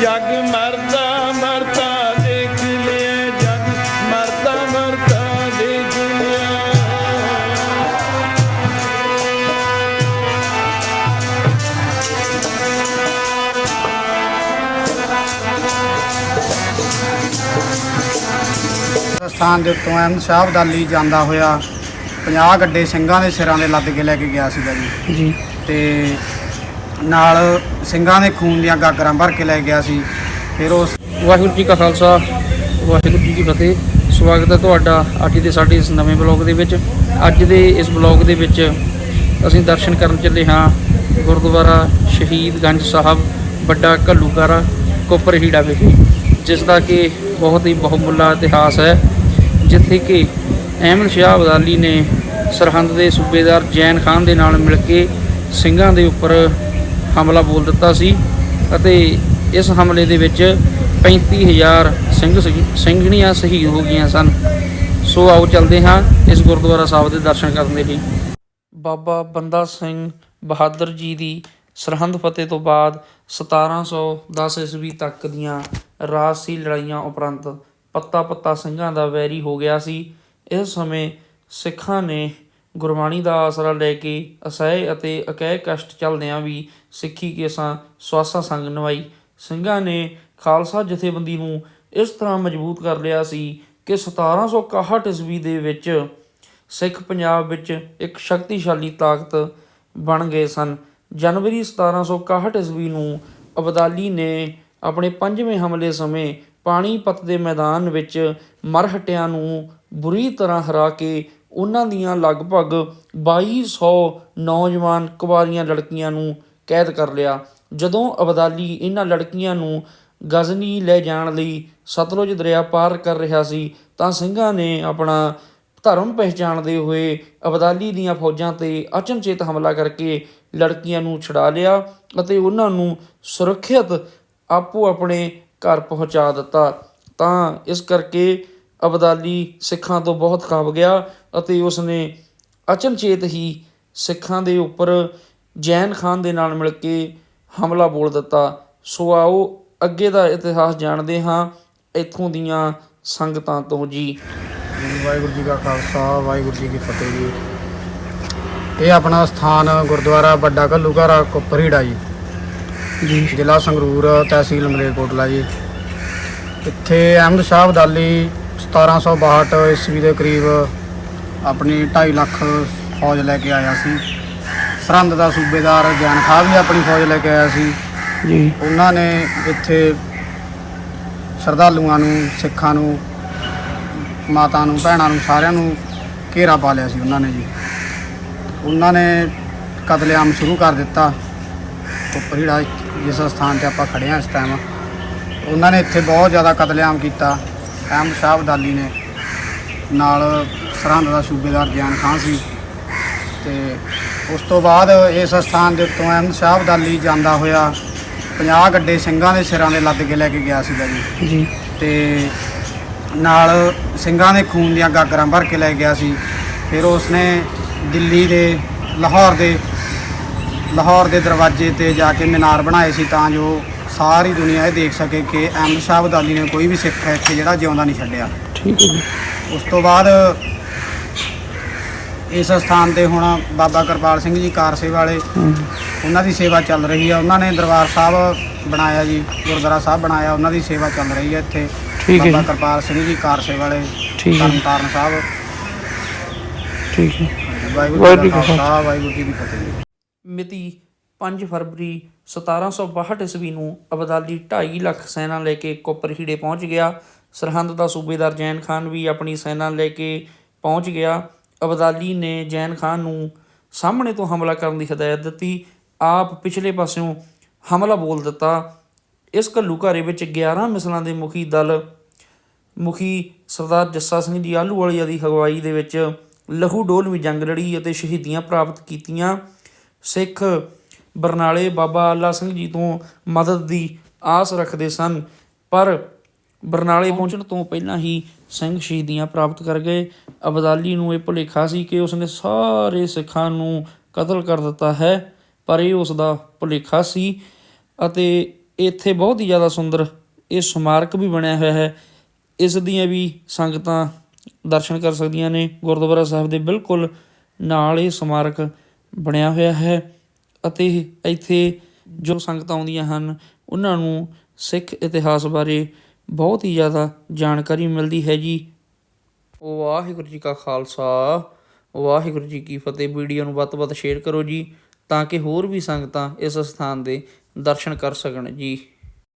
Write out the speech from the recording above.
ਜਗ ਮਰਦਾ ਮਰਦਾ ਦੇਖ ਲਿਆ ਜਗ ਮਰਦਾ ਮਰਦਾ ਦੇਖ ਲਿਆ। ਸਥਾਨ ਦੇ ਉੱਤੋਂ ਅਹਿਮਦ ਸ਼ਾਹ ਅਬਦਾਲੀ ਜਾਂਦਾ ਹੋਇਆ 50 ਗੱਡੇ ਸਿੰਘਾਂ ਦੇ ਸਿਰਾਂ ਦੇ ਲੱਦ ਕੇ ਲੈ ਕੇ ਗਿਆ ਸੀਗਾ ਜੀ। ਜੀ। ਤੇ ਨਾਲ ਸਿੰਘਾਂ ਦੇ ਖੂਨ ਦੀਆਂ ਗਾਗਰਾਂ ਭਰ ਕੇ ਲੈ ਗਿਆ ਸੀ। ਫਿਰ ਉਸ ਵਾਹਿਗੁਰੂ ਜੀ ਕਾ ਖਾਲਸਾ, ਵਾਹਿਗੁਰੂ ਜੀ ਕੀ ਫਤਿਹ। ਸਵਾਗਤ ਹੈ ਤੁਹਾਡਾ ਅੱਜ ਦੇ ਸਾਡੇ ਇਸ ਨਵੇਂ ਬਲੌਗ ਦੇ ਵਿੱਚ। ਅੱਜ ਦੇ ਇਸ ਬਲੌਗ ਦੇ ਵਿੱਚ ਅਸੀਂ ਦਰਸ਼ਨ ਕਰਨ ਚੱਲੇ ਹਾਂ ਗੁਰਦੁਆਰਾ ਸ਼ਹੀਦ ਗੰਜ ਸਾਹਿਬ, ਵੱਡਾ ਘੱਲੂਕਾਰਾ ਕੋਪਰ ਵਿਖੇ, ਜਿਸ ਦਾ ਕਿ ਬਹੁਤ ਹੀ ਬਹੁਮੁੱਲਾ ਇਤਿਹਾਸ ਹੈ, ਜਿੱਥੇ ਕਿ ਅਹਿਮਦ ਸ਼ਾਹ ਅਬਦਾਲੀ ਨੇ ਸਰਹੰਦ ਦੇ ਸੂਬੇਦਾਰ ਜੈਨ ਖਾਨ ਦੇ ਨਾਲ ਮਿਲ ਕੇ ਸਿੰਘਾਂ ਦੇ ਉੱਪਰ ਹਮਲਾ ਬੋਲ ਦਿੱਤਾ ਸੀ ਅਤੇ ਇਸ ਹਮਲੇ ਦੇ ਵਿੱਚ 35000 ਸਿੰਘ ਸਿੰਘ- ਸਿੰਘਣੀਆਂ ਸ਼ਹੀਦ ਹੋ ਗਈਆਂ ਸਨ। ਸੋ ਆਓ ਚੱਲਦੇ ਹਾਂ ਇਸ ਗੁਰਦੁਆਰਾ ਸਾਹਿਬ ਦੇ ਦਰਸ਼ਨ ਕਰਨ ਦੇ ਲਈ। ਬਾਬਾ ਬੰਦਾ ਸਿੰਘ ਬਹਾਦਰ ਜੀ ਦੀ ਸਰਹੰਦ ਫਤਿਹ ਤੋਂ ਬਾਅਦ 1710 ਈਸਵੀ ਤੱਕ ਦੀਆਂ ਰਾਜਸੀ ਲੜਾਈਆਂ ਉਪਰੰਤ ਪੱਤਾ ਪੱਤਾ ਸਿੰਘਾਂ ਦਾ ਵੈਰੀ ਹੋ ਗਿਆ ਸੀ। ਇਸ ਸਮੇਂ ਸਿੱਖਾਂ ਨੇ ਗੁਰਬਾਣੀ ਦਾ ਆਸਰਾ ਲੈ ਕੇ ਅਸਹਿ ਅਤੇ ਅਕਹਿ ਕਸ਼ਟ ਚੱਲਦਿਆਂ ਵੀ ਸਿੱਖੀ ਕੇਸਾਂ ਸਵਾਸਾਂ ਸੰਗ ਨਿਭਾਈ ਸਿੰਘਾਂ ਨੇ ਖਾਲਸਾ ਜਥੇਬੰਦੀ ਨੂੰ ਇਸ ਤਰ੍ਹਾਂ ਮਜ਼ਬੂਤ ਕਰ ਲਿਆ ਸੀ ਕਿ 1761 ਈਸਵੀ ਦੇ ਵਿੱਚ ਸਿੱਖ ਪੰਜਾਬ ਵਿੱਚ ਇੱਕ ਸ਼ਕਤੀਸ਼ਾਲੀ ਤਾਕਤ ਬਣ ਗਏ ਸਨ। ਜਨਵਰੀ 1761 ਈਸਵੀ ਨੂੰ ਅਬਦਾਲੀ ਨੇ ਆਪਣੇ ਪੰਜਵੇਂ ਹਮਲੇ ਸਮੇਂ ਪਾਣੀਪਤ ਦੇ ਮੈਦਾਨ ਵਿੱਚ ਮਰਹਟਿਆਂ ਨੂੰ ਬੁਰੀ ਤਰ੍ਹਾਂ ਹਰਾ ਕੇ ਉਹਨਾਂ ਦੀਆਂ ਲਗਭਗ 2200 ਨੌਜਵਾਨ ਕੁਵਾਰੀਆਂ ਲੜਕੀਆਂ ਨੂੰ ਕੈਦ ਕਰ ਲਿਆ। ਜਦੋਂ ਅਬਦਾਲੀ ਇਹਨਾਂ ਲੜਕੀਆਂ ਨੂੰ ਗਜ਼ਨੀ ਲੈ ਜਾਣ ਲਈ ਸਤਲੁਜ ਦਰਿਆ ਪਾਰ ਕਰ ਰਿਹਾ ਸੀ, ਤਾਂ ਸਿੰਘਾਂ ਨੇ ਆਪਣਾ ਧਰਮ ਪਹਿਚਾਣਦੇ ਹੋਏ ਅਬਦਾਲੀ ਦੀਆਂ ਫੌਜਾਂ ਤੇ ਅਚਨਚੇਤ ਹਮਲਾ ਕਰਕੇ ਲੜਕੀਆਂ ਨੂੰ ਛੁਡਾ ਲਿਆ ਅਤੇ ਉਹਨਾਂ ਨੂੰ ਸੁਰੱਖਿਅਤ ਆਪੋ ਆਪਣੇ ਘਰ ਪਹੁੰਚਾ ਦਿੱਤਾ। ਤਾਂ ਇਸ ਕਰਕੇ ਅਬਦਾਲੀ ਸਿੱਖਾਂ ਤੋਂ ਬਹੁਤ ਕੰਬ ਗਿਆ ਅਤੇ ਉਸਨੇ ਅਚਨਚੇਤ ਹੀ ਸਿੱਖਾਂ ਦੇ ਉੱਪਰ ਜੈਨ ਖਾਨ ਦੇ ਨਾਲ ਮਿਲ ਕੇ ਹਮਲਾ ਬੋਲ ਦਿੱਤਾ। ਸੋ ਆਓ ਅੱਗੇ ਦਾ ਇਤਿਹਾਸ ਜਾਣਦੇ ਹਾਂ ਇੱਥੋਂ ਦੀਆਂ ਸੰਗਤਾਂ ਤੋਂ ਜੀ। ਵਾਹਿਗੁਰੂ ਜੀ ਕਾ ਖਾਲਸਾ ਵਾਹਿਗੁਰੂ ਜੀ ਕੀ ਫਤਿਹ ਜੀ। ਇਹ ਆਪਣਾ ਸਥਾਨ ਗੁਰਦੁਆਰਾ ਵੱਡਾ ਘੱਲੂਘਾਰਾ ਕੋਪਰਹੀੜਾ ਜੀ। ਜੀ। ਜ਼ਿਲ੍ਹਾ ਸੰਗਰੂਰ ਤਹਿਸੀਲ ਮਲੇਰਕੋਟਲਾ ਜੀ। ਇੱਥੇ ਅਹਿਮਦ ਸ਼ਾਹ ਅਬਦਾਲੀ 1762 ਈਸਵੀ ਦੇ ਕਰੀਬ ਆਪਣੀ 2.5 ਲੱਖ ਫੌਜ ਲੈ ਕੇ ਆਇਆ ਸੀ। ਸਰਹੰਦ ਦਾ ਸੂਬੇਦਾਰ ਗਿਆਨ ਖਾਂ ਵੀ ਆਪਣੀ ਫੌਜ ਲੈ ਕੇ ਆਇਆ ਸੀ। ਜੀ। ਉਹਨਾਂ ਨੇ ਇੱਥੇ ਸ਼ਰਧਾਲੂਆਂ ਨੂੰ ਸਿੱਖਾਂ ਨੂੰ ਮਾਤਾ ਨੂੰ ਭੈਣਾਂ ਨੂੰ ਸਾਰਿਆਂ ਨੂੰ ਘੇਰਾ ਪਾ ਲਿਆ ਸੀ ਉਹਨਾਂ ਨੇ ਜੀ। ਉਹਨਾਂ ਨੇ ਕਤਲੇਆਮ ਸ਼ੁਰੂ ਕਰ ਦਿੱਤਾ। ਉੱਪਰ ਜਿਹੜਾ ਜਿਸ ਸਥਾਨ ਤੇ ਆਪਾਂ ਖੜੇ ਹਾਂ ਇਸ ਟਾਈਮ ਉਹਨਾਂ ਨੇ ਇੱਥੇ ਬਹੁਤ ਜ਼ਿਆਦਾ ਕਤਲੇਆਮ ਕੀਤਾ। ਅਹਿਮਦ ਸ਼ਾਹ ਅਬਦਾਲੀ ਨੇ ਨਾਲ ਸਰਹੰਦ ਦਾ ਸੂਬੇਦਾਰ ਗਿਆਨ ਖਾਨ ਸੀ ਤੇ ਉਸ ਤੋਂ ਬਾਅਦ ਇਸ ਸਥਾਨ ਦੇ ਉੱਤੋਂ ਅਹਿਮਦ ਸ਼ਾਹ ਅਬਦਾਲੀ ਜਾਂਦਾ ਹੋਇਆ 50 ਗੱਡੇ ਸਿੰਘਾਂ ਦੇ ਸਿਰਾਂ ਦੇ ਲੱਦ ਕੇ ਲੈ ਕੇ ਗਿਆ ਸੀਗਾ ਜੀ। ਜੀ। ਤੇ ਨਾਲ ਸਿੰਘਾਂ ਦੇ ਖੂਨ ਦੀਆਂ ਗਾਗਰਾਂ ਭਰ ਕੇ ਲੈ ਗਿਆ ਸੀ। ਫਿਰ ਉਸਨੇ ਦਿੱਲੀ ਦੇ ਲਾਹੌਰ ਦੇ ਲਾਹੌਰ ਦੇ ਦਰਵਾਜ਼ੇ ਤੇ ਜਾ ਕੇ ਮੀਨਾਰ ਬਣਾਏ ਸੀ ਤਾਂ ਜੋ ਸਾਰੀ ਦੁਨੀਆ ਇਹ ਦੇਖ ਸਕੇ ਕਿ ਅਹਿਮਦ ਸ਼ਾਹ ਅਬਦਾਲੀ ਨੇ ਕੋਈ ਵੀ ਸਿੱਖ ਇੱਥੇ ਜਿਹੜਾ ਜਿਉਂਦਾ ਨਹੀਂ ਛੱਡਿਆ। ਠੀਕ ਹੈ ਜੀ। ਉਸ ਤੋਂ ਬਾਅਦ ਇਸ ਸਥਾਨ ਤੇ ਹੁਣ ਬਾਬਾ ਕਿਰਪਾਲ ਸਿੰਘ ਜੀ ਕਾਰਸੇ ਵਾਲੇ ਉਹਨਾਂ ਦੀ ਸੇਵਾ ਚੱਲ ਰਹੀ ਹੈ ਉਹਨਾਂ ਨੇ ਦਰਬਾਰ ਸਾਹਿਬ ਬਣਾਇਆ ਜੀ ਗੁਰਦੁਆਰਾ ਸਾਹਿਬ ਬਣਾਇਆ ਉਹਨਾਂ ਦੀ ਸੇਵਾ ਚੱਲ ਰਹੀ ਹੈ ਇੱਥੇ। ਠੀਕ ਹੈ ਬਾਬਾ ਕਿਰਪਾਲ ਸਿੰਘ ਜੀ ਕਾਰਸੇ ਵਾਲੇ ਠੀਕ ਹੈ ਤਰਨਤਾਰਨ ਸਾਹਿਬ। ਠੀਕ ਹੈ। ਵਾਹਿਗੁਰੂ ਜੀ ਕਾ ਖਾਲਸਾ ਵਾਹਿਗੁਰੂ ਜੀ ਫਤਿਹ। ਜੀ ਮਿਤੀ 5 ਫਰਵਰੀ 1762 ਈਸਵੀ ਨੂੰ ਅਬਦਾਲੀ 2.5 ਲੱਖ ਸੈਨਾ ਲੈ ਕੇ ਕੋਪਰਹੀੜੇ ਪਹੁੰਚ ਗਿਆ। ਸਰਹੰਦ ਦਾ ਸੂਬੇਦਾਰ ਜੈਨ ਖਾਨ ਵੀ ਆਪਣੀ ਸੈਨਾ ਲੈ ਕੇ ਪਹੁੰਚ ਗਿਆ। ਅਬਦਾਲੀ ਨੇ ਜੈਨ ਖਾਨ ਨੂੰ ਸਾਹਮਣੇ ਤੋਂ ਹਮਲਾ ਕਰਨ ਦੀ ਹਦਾਇਤ ਦਿੱਤੀ। ਆਪ ਪਿਛਲੇ ਪਾਸਿਓਂ ਹਮਲਾ ਬੋਲ ਦਿੱਤਾ। ਇਸ ਘੱਲੂਘਾਰੇ ਵਿੱਚ 11 ਮਿਸਲਾਂ ਦੇ ਮੁਖੀ ਦਲ, ਮੁਖੀ ਸਰਦਾਰ ਜੱਸਾ ਸਿੰਘ ਜੀ ਆਲੂਵਾਲੀਆ ਦੀ ਅਗਵਾਈ ਦੇ ਵਿੱਚ ਲਹੂ ਡੋਲਵੀਂ ਜੰਗ ਲੜੀ ਅਤੇ ਸ਼ਹੀਦੀਆਂ ਪ੍ਰਾਪਤ ਕੀਤੀਆਂ। ਸਿੱਖ ਬਰਨਾਲੇ ਬਾਬਾ ਆਲਾ ਸਿੰਘ ਜੀ ਤੋਂ ਮਦਦ ਦੀ ਆਸ ਰੱਖਦੇ ਸਨ ਪਰ ਬਰਨਾਲੇ ਪਹੁੰਚਣ ਤੋਂ ਪਹਿਲਾਂ ਹੀ ਸਿੰਘ ਸ਼ਹੀਦੀਆਂ ਪ੍ਰਾਪਤ ਕਰ ਗਏ। ਅਬਦਾਲੀ ਨੂੰ ਇਹ ਭੁਲੇਖਾ ਸੀ ਕਿ ਉਸਨੇ ਸਾਰੇ ਸਿੱਖਾਂ ਨੂੰ ਕਤਲ ਕਰ ਦਿੱਤਾ ਹੈ ਪਰ ਇਹ ਉਸ ਦਾ ਭੁਲੇਖਾ ਸੀ ਅਤੇ ਇੱਥੇ ਬਹੁਤ ਹੀ ਜ਼ਿਆਦਾ ਸੁੰਦਰ ਇਹ ਸਮਾਰਕ ਵੀ ਬਣਿਆ ਹੋਇਆ ਹੈ। ਇਸ ਦੀਆਂ ਵੀ ਸੰਗਤਾਂ ਦਰਸ਼ਨ ਕਰ ਸਕਦੀਆਂ ਨੇ। ਗੁਰਦੁਆਰਾ ਸਾਹਿਬ ਦੇ ਬਿਲਕੁਲ ਨਾਲ ਇਹ ਸਮਾਰਕ ਬਣਿਆ ਹੋਇਆ ਹੈ। ਅਤੇ ਇੱਥੇ ਜੋ ਸੰਗਤਾਂ ਆਉਂਦੀਆਂ ਹਨ, ਉਹਨਾਂ ਨੂੰ ਸਿੱਖ ਇਤਿਹਾਸ ਬਾਰੇ ਬਹੁਤ ਹੀ ਜ਼ਿਆਦਾ ਜਾਣਕਾਰੀ ਮਿਲਦੀ ਹੈ ਜੀ। ਵਾਹਿਗੁਰੂ ਜੀ ਕਾ ਖਾਲਸਾ, ਵਾਹਿਗੁਰੂ ਜੀ ਕੀ ਫਤਿਹ। ਵੀਡੀਓ ਨੂੰ ਵੱਧ ਤੋਂ ਵੱਧ ਸ਼ੇਅਰ ਕਰੋ ਜੀ, ਤਾਂ ਕਿ ਹੋਰ ਵੀ ਸੰਗਤਾਂ ਇਸ ਸਥਾਨ ਦੇ ਦਰਸ਼ਨ ਕਰ ਸਕਣ ਜੀ।